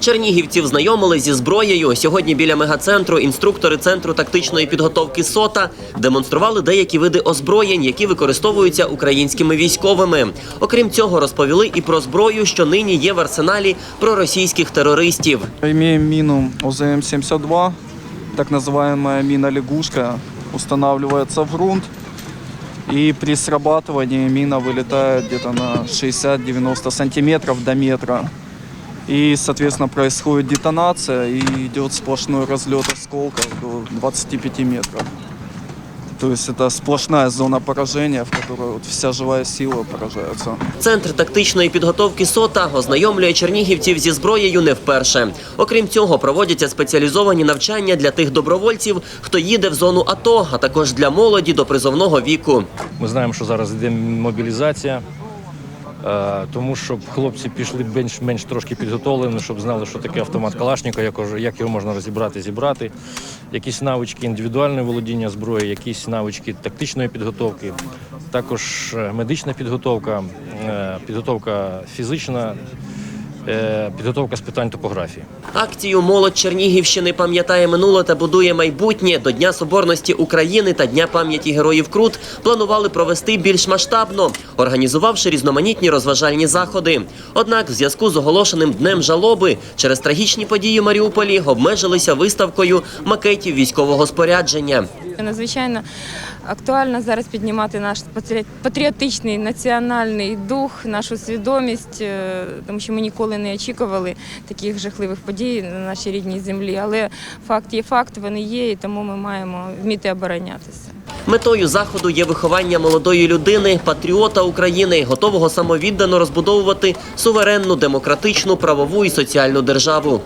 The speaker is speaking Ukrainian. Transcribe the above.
Чернігівців знайомили зі зброєю. Сьогодні біля мегацентру інструктори центру тактичної підготовки СОТА демонстрували деякі види озброєнь, які використовуються українськими військовими. Окрім цього, розповіли і про зброю, що нині є в арсеналі проросійських терористів. Имеем мину ОЗМ-72, так называемая мина-лягушка, устанавливается в грунт. И при срабатывании мина вылетает где-то на 60-90 сантиметров до метра. И, соответственно, происходит детонация и идет сплошной разлет осколков до 25 метров. То есть это сплошная зона поражения, в которой вот вся живая сила поражается. Центр тактичної підготовки СОТА ознайомлює чернігівців зі зброєю не вперше. Окрім цього, проводяться спеціалізовані навчання для тих добровольців, хто їде в зону АТО, а також для молоді до призовного віку. Ми знаємо, що зараз йде мобілізація, тому щоб хлопці пішли менш-менш трошки підготовлені, щоб знали, що таке автомат Калашника, як, його можна розібрати, зібрати, якісь навички індивідуального володіння зброї, якісь навички тактичної підготовки, також е, медична підготовка, е, підготовка фізична, е, підготовка з питань топографії. Акцію Молодь Чернігівщини пам'ятає минуле та будує майбутнє до Дня Соборності України та Дня пам'яті героїв Крут планували провести більш масштабно, організувавши різноманітні розважальні заходи. Однак, в зв'язку з оголошеним днем жалоби через трагічні події в Маріуполі обмежилися виставкою макетів військового спорядження. Надзвичайно актуально зараз піднімати наш патріот- патріотичний національний дух, нашу свідомість, е, тому що ми ніколи не очікували таких жахливих подій на нашій рідній землі. Але факт є факт, вони є, і тому ми маємо вміти оборонятися. Метою заходу є виховання молодої людини, патріота України, готового самовіддано розбудовувати суверенну, демократичну, правову і соціальну державу.